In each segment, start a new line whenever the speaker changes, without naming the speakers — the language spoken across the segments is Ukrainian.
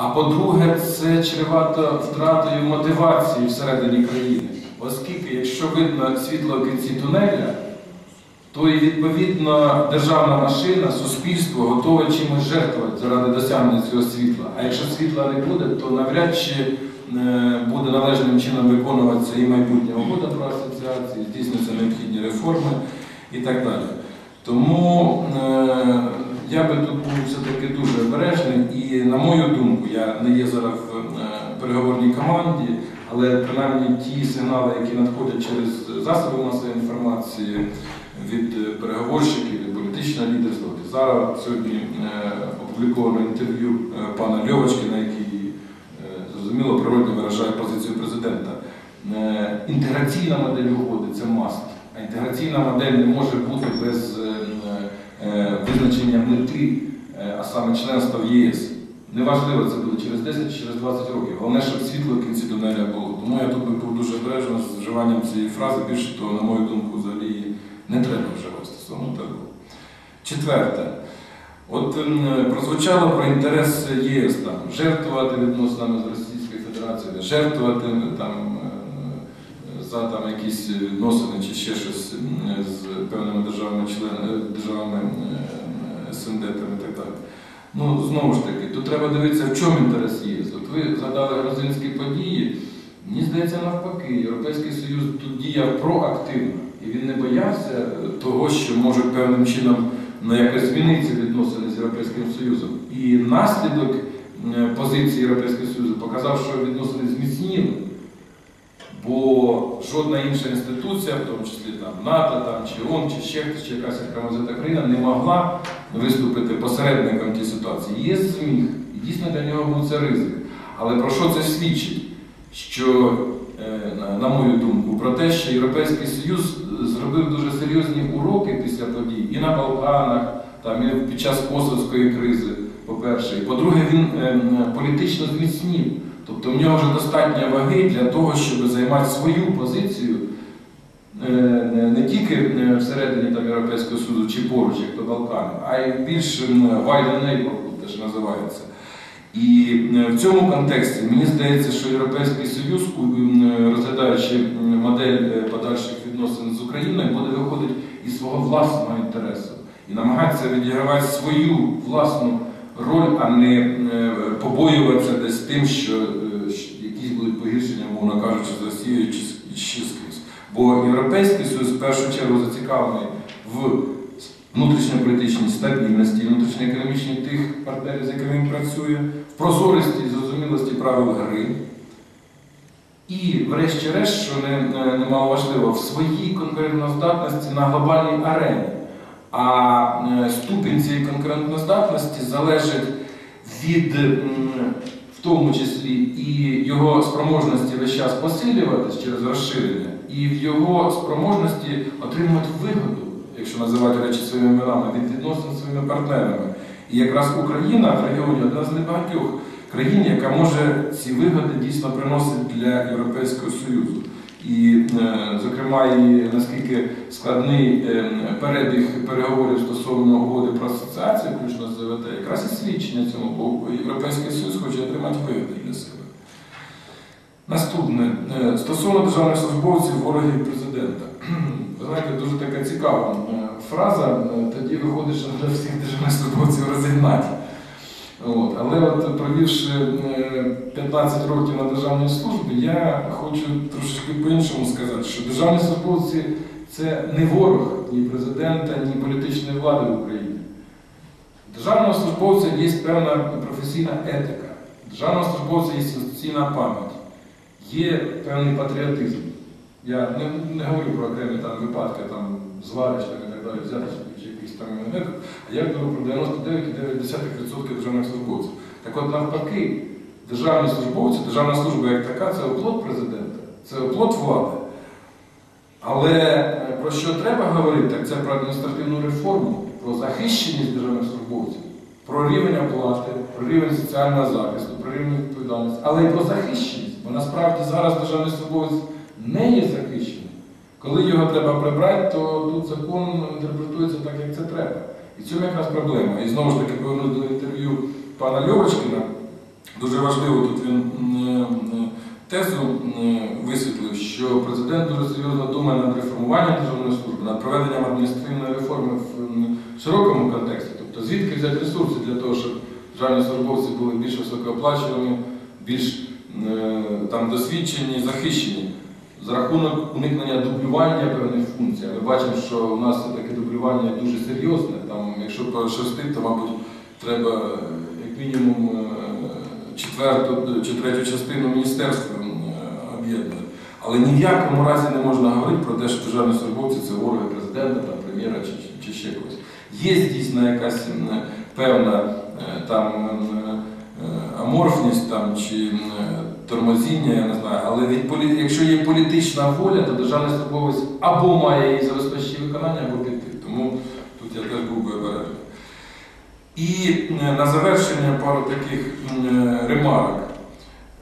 А по-друге, це чревато втратою мотивації всередині країни. Оскільки, якщо видно світло в кінці тунеля, то і відповідно державна машина, суспільство готове чимось жертвувати заради досягнення цього світла. А якщо світла не буде, то навряд чи е, буде належним чином виконуватися і майбутня угода про асоціації, здійснюються необхідні реформи і так далі. Тому е, я би тут був все-таки дуже обережний і, на мою думку, я не є зараз в е, переговорній команді, але принаймні ті сигнали, які надходять через засоби масової інформації від переговорщиків, від політичного лідерства. Зараз сьогодні е, опубліковано інтерв'ю е, пана Льовочкина, який зрозуміло природно виражає позицію президента. Інтеграційна модель угоди це маст. А інтеграційна модель не може бути без визначення мети, е, а саме членства в ЄС. Неважливо, це буде через 10 чи через 20 років. Головне, щоб світло в кінці тунеля було. Тому я тут був дуже обережний з вживанням цієї фрази. Більше того, на мою думку, взагалі не треба вживати стосовно того. Четверте. От прозвучало про інтерес ЄС там, жертвувати відносинами з Російською Федерацією, жертвувати там, е, за там, якісь відносини чи ще щось з певними державами, членами, державами е, СНД там, і так далі. Ну, знову ж таки, тут треба дивитися, в чому інтерес ЄС. От ви згадали грузинські події. Мені здається, навпаки, Європейський Союз тут діяв проактивно, і він не боявся е, того, що може певним чином ну, якось змінитися відносини з Європейським Союзом. І наслідок е, позиції Європейського Союзу показав, що відносини зміцніли. Бо жодна інша інституція, в тому числі там НАТО, там, чи ООН, чи ще хтось, чи якась інкромозита країна, не могла виступити посередником тій ситуації. Є зміг, і дійсно для нього був це ризик. Але про що це свідчить? Що, е, на- на мою думку, про те, що Європейський Союз зробив дуже серйозні уроки після подій і на Балканах, там, і під час Косовської кризи, по-перше. І по-друге, він е, політично зміцнів. Тобто в нього вже достатньо ваги для того, щоб займати свою позицію е, не, тільки е, всередині там, Європейського Союзу чи поруч, як то Балкани, а й більш м, wider neighborhood, те, що називається. І е, в цьому контексті мені здається, що Європейський Союз, розглядаючи модель подальших відносин з Україною, буде виходити із свого власного інтересу і намагатися відігравати свою власну роль, а не е, побоюватися десь тим, що е, якісь будуть погіршення, мовно кажучи, з Росією чи з- ще скрізь. Бо Європейський Союз в першу чергу зацікавлений в внутрішньополітичній стабільності, внутрішньоекономічній тих партнерів, з якими він працює, в прозорості зрозумілості правил гри. І, врешті-решт, що не, не, важливо, в своїй конкурентноздатності на глобальній арені. А е, ступінь цієї конкурентноздатності залежить від, в тому числі, і його спроможності весь час посилюватись через розширення, і в його спроможності отримувати вигоду, якщо називати речі своїми іменами, від відносин зі своїми партнерами. І якраз Україна в регіоні одна з небагатьох країн, яка може ці вигоди дійсно приносити для Європейського Союзу. І, е, зокрема, і наскільки складний е, перебіг переговорів стосовно угоди про асоціацію, включно з ЗВТ, якраз і свідчення цьому, бо Європейський Союз хоче отримати вигоди для себе. Наступне, Е, стосовно державних службовців, ворогів президента. Ви знаєте, дуже така цікава фраза, тоді виходить, що вже всіх державних службовців розігнати. От. Але от провівши е, 15 років на державній службі, я хочу трошечки по-іншому сказати, що державні службовці це не ворог ні президента, ні політичної влади в Україні. Державного службовця є певна професійна етика, державного службовця є інституційна пам'ять, є певний патріотизм. Я не, не говорю про окремі там випадки там, зварич там, і так далі, там монети, а я говорю про 99,9% державних службовців. Так от навпаки, державні службовці, державна служба як така це оплот президента, це оплот влади. Але е, про що треба говорити, так це про адміністративну реформу, про захищеність державних службовців, про рівень оплати, про рівень соціального захисту, про рівень відповідальності, але й про захищеність. Бо насправді зараз державний службовець не є захищений. Коли його треба прибрати, то тут закон інтерпретується так, як це треба. І цьому якраз проблема. І знову ж таки повернусь до інтерв'ю пана Льовочкина. Дуже важливо тут він м, м, тезу м, висвітлив, що президент дуже серйозно думає над реформуванням державної служби, над проведенням адміністративної реформи в широкому контексті. Тобто звідки взяти ресурси для того, щоб державні службовці були більш високооплачувані, більш е, там досвідчені, захищені. За рахунок уникнення дублювання певних функцій. Ми бачимо, що у нас таке дублювання дуже серйозне. Там, якщо пощастить, то, мабуть, треба е, як мінімум е, четверту чи третю частину міністерства е, об'єднувати. Але ні в якому разі не можна говорити про те, що державні службовці це вороги президента, там, прем'єра чи, чи, ще когось. Є дійсно якась певна там аморфність там, чи тормозіння, я не знаю, але від полі... якщо є політична воля, то державний службовець або має її забезпечити виконання, або піти. Тому тут я теж був би обережний. І е, на завершення пару таких е, ремарок.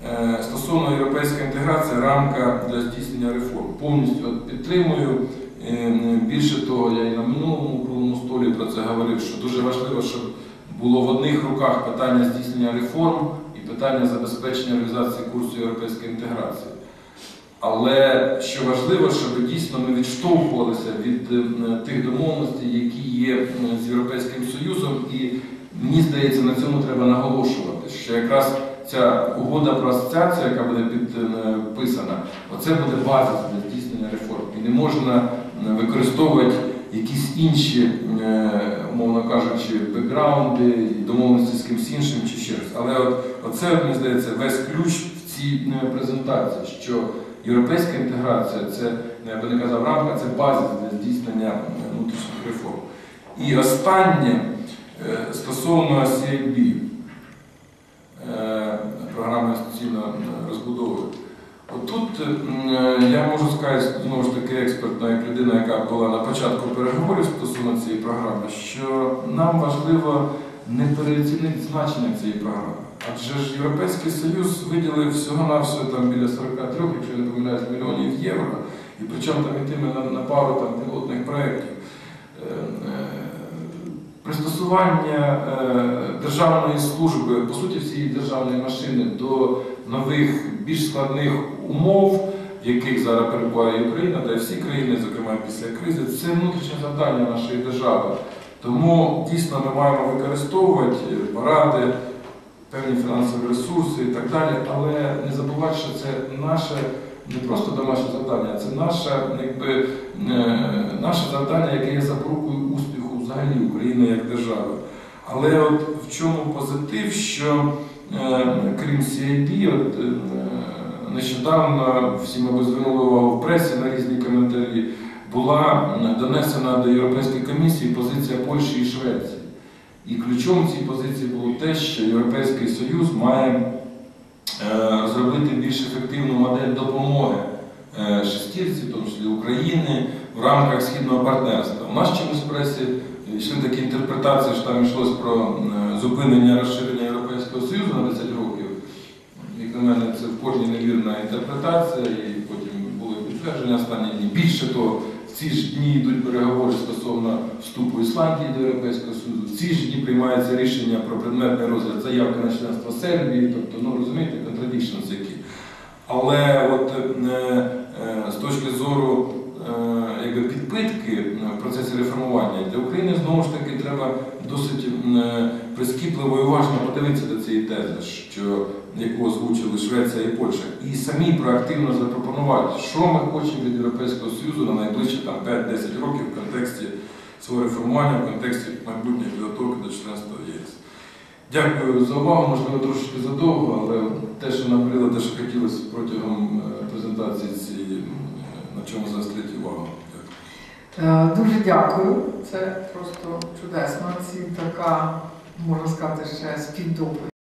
Е, Стосовно європейської інтеграції, рамка для здійснення реформ. Повністю підтримую. Е, Більше того, я і на минулому круглому столі про це говорив, що дуже важливо, щоб було в одних руках питання здійснення реформ і питання забезпечення реалізації курсу європейської інтеграції. Але що важливо, щоб дійсно ми відштовхувалися від е, тих домовленостей, які є е, з Європейським Союзом, і мені здається, на цьому треба наголошувати, що якраз ця угода про асоціацію, яка буде підписана, оце буде базис для здійснення реформ. І не можна е, використовувати якісь інші, е, умовно кажучи, бекграунди, домовленості з кимось іншим чи ще щось. Але от, оце, мені здається, весь ключ в цій е, презентації, що європейська інтеграція це, ну, я би не казав, рамка, це базис для здійснення е, внутрішніх реформ. І останнє е, стосовно CIB, е, програми інституційної е, розбудови. Отут е, я можу сказати, знову ж таки, експертна як людина, яка була на початку переговорів стосовно цієї програми, що нам важливо не переоцінити значення цієї програми. Адже ж Європейський Союз виділив всього-навсього там біля 43, якщо не помиляюсь, мільйонів євро, і причому там йтиме на, на пару там, пілотних проєктів. Е, е, Пристосування е, державної служби, по суті, всієї державної машини до нових, більш складних умов, в яких зараз перебуває Україна, та й всі країни, зокрема після кризи, це внутрішнє завдання нашої держави. Тому дійсно ми маємо використовувати поради, певні фінансові ресурси і так далі, але не забувати, що це наше не просто домашнє завдання, це наше, якби, е, наше завдання, яке є запорукою успіху взагалі України як держави. Але от в чому позитив, що е, крім CID, от, е, нещодавно всі, мабуть, звернули увагу в пресі на різні коментарі, була донесена до Європейської комісії позиція Польщі і Швеції. І ключом цій позиції було те, що Європейський Союз має е, розробити більш ефективну модель допомоги е, шестірці, в тому числі України, в рамках східного партнерства. У нас чомусь пресі йшли такі інтерпретації, що там йшлось про е, зупинення розширення Європейського Союзу на 10 років. Як на мене, це в кожній невірна інтерпретація, і потім були підтвердження останні дні. Більше того, в ці ж дні йдуть переговори стосовно вступу Ісландії до Європейського Союзу. В ці ж дні приймається рішення про предметний розгляд заявки на членство Сербії, тобто, ну розумієте, contradictions які. Але от е, е, з точки зору якби підпитки в процесі реформування для України знову ж таки треба досить е, прискіпливо і уважно подивитися до цієї тези, що яку озвучили Швеція і Польща, і самі проактивно запропонувати, що ми хочемо від Європейського Союзу на найближчі 5-10 років в контексті свого реформування, в контексті майбутньої підготовки до членства ЄС. Дякую за увагу, можливо, трошки задовго, але те, що набрило, те, що хотілося протягом е, презентації цієї, на чому заострити увагу.
Е, Дуже дякую. Це просто чудесно. Це така, можна сказати, ще співдоповідь.